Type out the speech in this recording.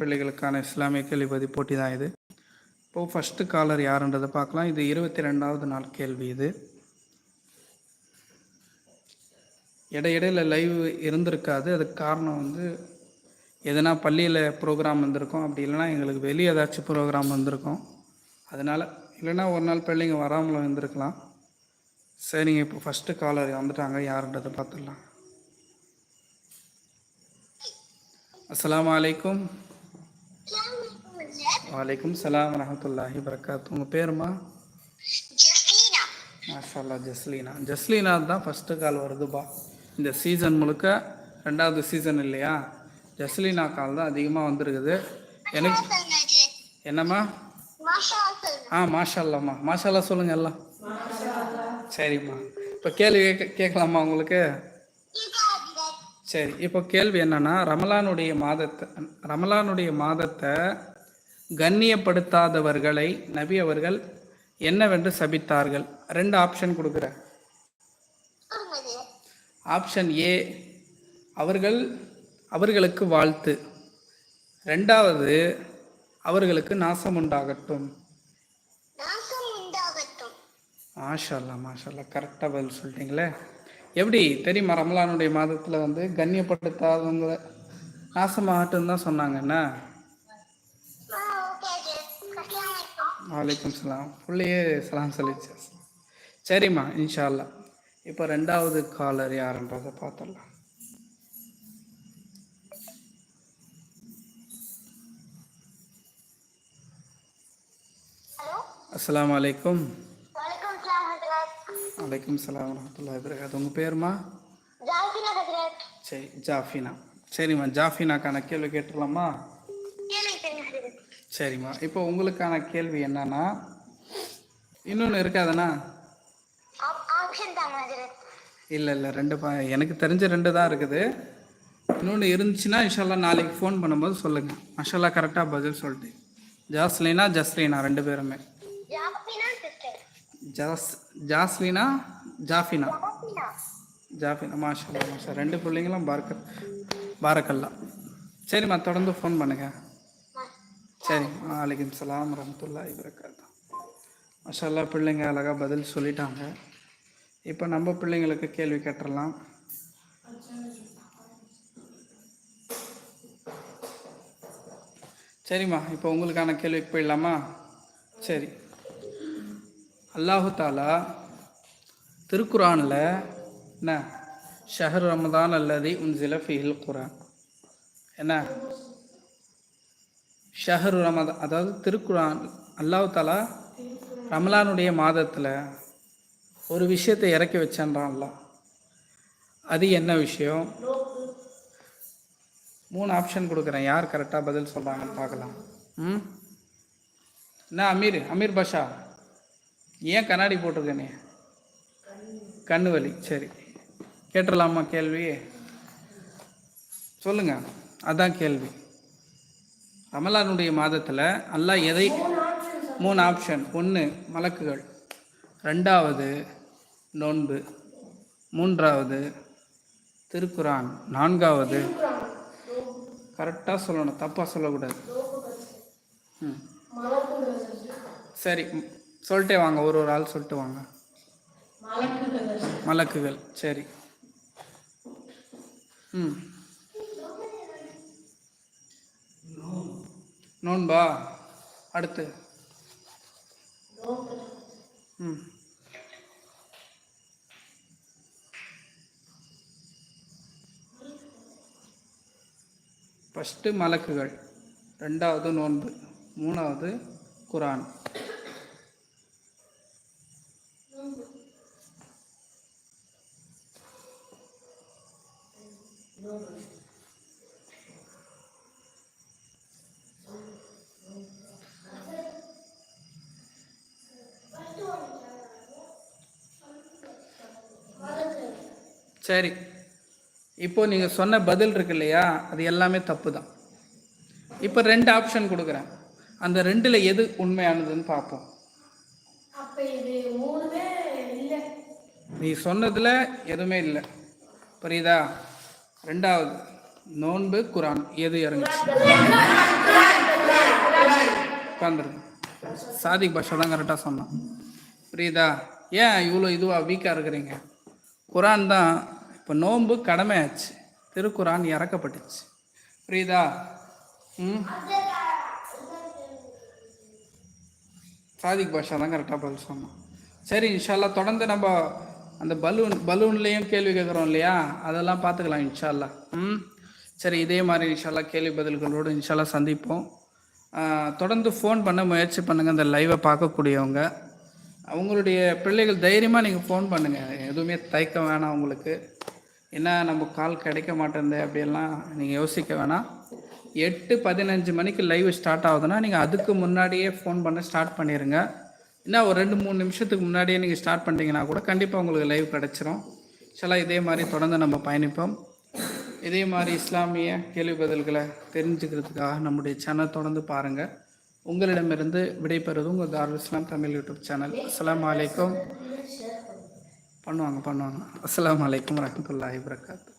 பிள்ளைகளுக்கான இஸ்லாமிய கேள்விப்பதி போட்டி தான் இது. இப்போது ஃபஸ்ட்டு காலர் யாருன்றதை பார்க்கலாம். இது இருபத்தி ரெண்டாவது நாள் கேள்வி இது. இடையிடையில் லைவ் இருந்திருக்காது. அதுக்கு காரணம் வந்து எதனா பள்ளியில் ப்ரோக்ராம் வந்திருக்கும். அப்படி இல்லைன்னா எங்களுக்கு வெளியே ஏதாச்சும் ப்ரோக்ராம் வந்திருக்கும். அதனால் இல்லைன்னா ஒரு நாள் பிள்ளைங்க வராமல் வந்திருக்கலாம் சரிங்க இப்போ ஃபஸ்ட்டு காலர் வந்துட்டாங்க. யாருன்றதை பார்த்துடலாம். அஸ்லாம் வலைக்கும் வலைக்கும் சலாம் வரமத்துல்லாஹி வரகாத்து உங்கள் பேருமா? மாஷால்லா ஜஸ்லீனா. ஜஸ்லீனா தான் ஃபஸ்ட்டு கால் வருதுப்பா இந்த சீசன் முழுக்க ரெண்டாவது சீசன் இல்லையா? ஜஸ்லீனா கால் தான் அதிகமாக வந்திருக்குது. எனக்கு என்னம்மா? ஆ மாஷால்லாம்மா மாஷால்லா சொல்லுங்க எல்லாம். சரிம்மா. இப்போ கேள்வி கேட்க கேட்கலாமா உங்களுக்கு? சரி இப்போ கேள்வி என்னன்னா ரமலானுடைய மாதத்தை ரமலானுடைய மாதத்தை கண்ணியப்படுத்தாதவர்களை நபி அவர்கள் என்னவென்று சபித்தார்கள்? ரெண்டு ஆப்ஷன் கொடுக்குறேன். சொன்னது ஆப்ஷன் ஏ அவர்கள் அவர்களுக்கு வாழ்த்து. ரெண்டாவது அவர்களுக்கு நாசம் உண்டாகட்டும். நாசம் உண்டாகட்டும். மாஷல்லா மாஷல்லா கரெக்டாக பதில் சொல்லிட்டீங்களே? எப்படி தெரியுமா? ரமலானுடைய மாதத்தில் வந்து கண்ணியப்படுத்தாதவங்க நாசமாகட்டும் தான் அலைக்கும் வலைக்கம் சலாம். புள்ளையே சலாம் சொல்லிச்சு. சரிம்மா இன்ஷா அல்லாஹ் இப்போ ரெண்டாவது காலர் யாருன்றதை பார்த்துடலாம். அலைக்கும். வலைக்கும் வலைக்கும் சலாம் வரமத்துல்லாஹி வரகாத்து உங்கள் பேருமா? சரி ஜாஃபினா. சரிம்மா ஜாஃபினாக்கான கேள்வி கேட்டுடலாமா? சரிம்மா. இப்போ உங்களுக்கான கேள்வி என்னன்னா இன்னொன்று இருக்காதுண்ணா இல்லை இல்லை ரெண்டு பா எனக்கு தெரிஞ்ச ரெண்டு தான் இருக்குது. இன்னொன்று இருந்துச்சுன்னா இன்ஷால்லா நாளைக்கு ஃபோன் பண்ணும்போது சொல்லுங்கள் மஷாலா கரெக்டாக பதில் சொல்லிட்டு ஜாஸ்லினா ஜஸ்லீனா ரெண்டு பேருமே. ஜாஸ் ஜாஸ்லினா ஜாஃபினா? ஜாஃபினா மாஷா மாஷா ரெண்டு பிள்ளைங்களும் பார்க்க பாரக்கல்லா. சரிம்மா தொடர்ந்து ஃபோன் பண்ணுங்கள் சரி வலைக்கம் சலாம் ரஹமத்துல்லா இபரகாத்து மஷால்லா பிள்ளைங்க அழகாக பதில் சொல்லிட்டாங்க. இப்போ நம்ம பிள்ளைங்களுக்கு கேள்வி கேட்டுடலாம் சரிம்மா இப்போ உங்களுக்கான கேள்விக்கு போயிடலாமா? சரி. அல்லாஹு தாலா திருக்குறானில் என்ன? ஷஹர் ரமதான் அல்லது உன் ஃபிஹில் குரான் என்ன? ஷஹரு ரமதான் அதாவது திருக்குறான் அல்லாஹ் தாலா ரமலானுடைய மாதத்தில் ஒரு விஷயத்தை இறக்கி வச்சான்றான்ல அது என்ன விஷயம்? மூணு ஆப்ஷன் கொடுக்குறேன். யார் கரெக்டாக பதில் சொல்கிறாங்கன்னு பார்க்கலாம். ம்? என்ன அமீர் அமீர் பாஷா? ஏன் கண்ணாடி போட்டிருக்க நீ? கண்ணு வலி சரி. கேட்டுடலாமா கேள்வி? சொல்லுங்க. அதான் கேள்வி. ரமலானுடைய மாதத்தில் அல்லாஹ் எதை மூணு ஆப்ஷன் ஒன்று மலக்குகள் ரெண்டாவது நோன்பு. மூன்றாவது திருக்குரான் நான்காவது கரெக்டாக சொல்லணும். தப்பாக சொல்லக்கூடாது. ம். சரி. சொல்லிட்டே வாங்க ஒரு ஒரு ஆள் சொல்லிட்டு வாங்க. மலக்குகள். சரி. ம். நோன்பா? அடுத்து. ம். ஃபஸ்ட்டு மலக்குகள் ரெண்டாவது நோன்பு மூணாவது குரான். சரி. இப்போ நீங்கள் சொன்ன பதில் இருக்கு இல்லையா அது எல்லாமே தப்பு தான் இப்போ ரெண்டு ஆப்ஷன் கொடுக்குறேன். அந்த ரெண்டில் எது உண்மையானதுன்னு பார்ப்போம். நீ சொன்னதில் எதுவுமே இல்லை. புரியுதா? ரெண்டாவது நோன்பு குரான். எது இறங்குச்சு? உட்காந்துருங்க சாதிக் பாஷா தான் கரெக்டாக சொன்னான். புரியுதா? ஏன் இவ்வளோ இதுவாக வீக்காக இருக்கிறீங்க? குரான் தான் இப்போ நோன்பு கடமையாச்சு. திருக்குறான் இறக்கப்பட்டுச்சு. புரியுதா? ம்? சாதிக் பாஷா தான் கரெக்டாக பதில் சொன்னோம் சரி இன்ஷால்லா தொடர்ந்து நம்ம அந்த பலூன் பலூன்லேயும் கேள்வி கேட்குறோம் இல்லையா? அதெல்லாம் பார்த்துக்கலாம் இன்ஷால்லா. ம்? சரி இதே மாதிரி இன்ஷால்லா கேள்வி பதில்களோடு இன்ஷால்லா சந்திப்போம். தொடர்ந்து ஃபோன் பண்ண முயற்சி பண்ணுங்கள் இந்த லைவை பார்க்கக்கூடியவங்க. அவங்களுடைய பிள்ளைகள் தைரியமாக நீங்கள் ஃபோன் பண்ணுங்கள் எதுவுமே தயக்கம் வேணாம் உங்களுக்கு. என்ன நம்ம கால் கிடைக்க மாட்டேங்குது அப்படியெல்லாம் நீங்கள் யோசிக்க வேணாம். எட்டு பதினஞ்சு மணிக்கு லைவ் ஸ்டார்ட் ஆகுதுன்னா நீங்கள் அதுக்கு முன்னாடியே ஃபோன் பண்ண ஸ்டார்ட் பண்ணிடுங்க இன்னும் ஒரு ரெண்டு மூணு நிமிஷத்துக்கு முன்னாடியே நீங்கள் ஸ்டார்ட் பண்ணிட்டீங்கன்னா கூட கண்டிப்பாக உங்களுக்கு லைவ் கிடச்சிரும். சில இதே மாதிரி தொடர்ந்து நம்ம பயணிப்போம். இதே மாதிரி இஸ்லாமிய கேள்வி பதில்களை தெரிஞ்சுக்கிறதுக்காக நம்முடைய சேனல் தொடர்ந்து பாருங்கள் உங்களிடமிருந்து விடைபெறுவது உங்கள் தார் இஸ்லாம் தமிழ் யூடியூப் சேனல் அஸ்லாம் வலைக்கம் பண்ணுவாங்க பண்ணுவாங்க. அஸ்லாம் வலைக்கம் வரமத்துல்லாஹி வரகாத்து